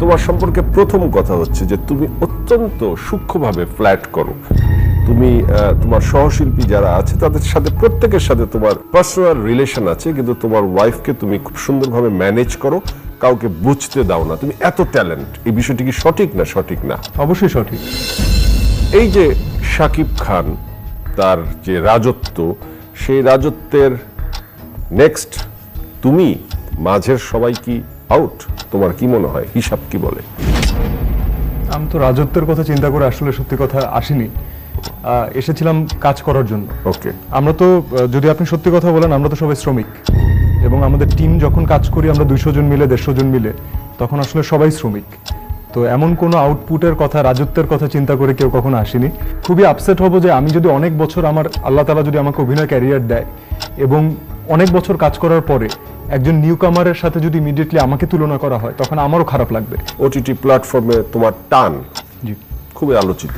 তোমার সম্পর্কে প্রথম কথা হচ্ছে যে তুমি অত্যন্ত সূক্ষ্মভাবে ফ্ল্যাট করো। তুমি তোমার সহশিল্পী যারা আছে তাদের সাথে প্রত্যেকের সাথে তোমার পার্সোনাল রিলেশন আছে কিন্তু তোমার ওয়াইফকে তুমি খুব সুন্দরভাবে ম্যানেজ করো কাউকে বুঝতে দাও না। তুমি এত ট্যালেন্ট এই বিষয়টি কি সঠিক না সঠিক না? অবশ্যই সঠিক। এই যে শাকিব খান তার যে রাজত্ব সেই রাজত্বের নেক্সট তুমি মাঝের সবাই কি আউট তোমার কি মনে হয়? হিসাব কি বলে? আমি তো রাজত্বের কথা চিন্তা করে আসলে সত্যি কথা আসিনি। এসেছিলাম কাজ করার জন্য। ওকে আমরা তো যদি আপনি সত্যি কথা বলেন আমরা তো সবাই শ্রমিক। এবং আমাদের টিম যখন কাজ করি আমরা দুইশো জন মিলে দেড়শো জন মিলে তখন আসলে সবাই শ্রমিক। তো এমন কোনো আউটপুটের কথা রাজত্বের কথা চিন্তা করে কেউ কখনো আসেনি। খুবই আপসেট হব যে আমি যদি অনেক বছর আমার আল্লাহ তালা যদি আমাকে অভিনয় ক্যারিয়ার দেয় এবং অনেক বছর কাজ করার পরে একজন নিউ কামারের সাথে যদি ইমিডিয়েটলি আমাকে তুলনা করা হয় তখন আমারও খারাপ লাগবে। ওটিটি প্ল্যাটফর্মে তোমার টান জি। খুবই আলোচিত।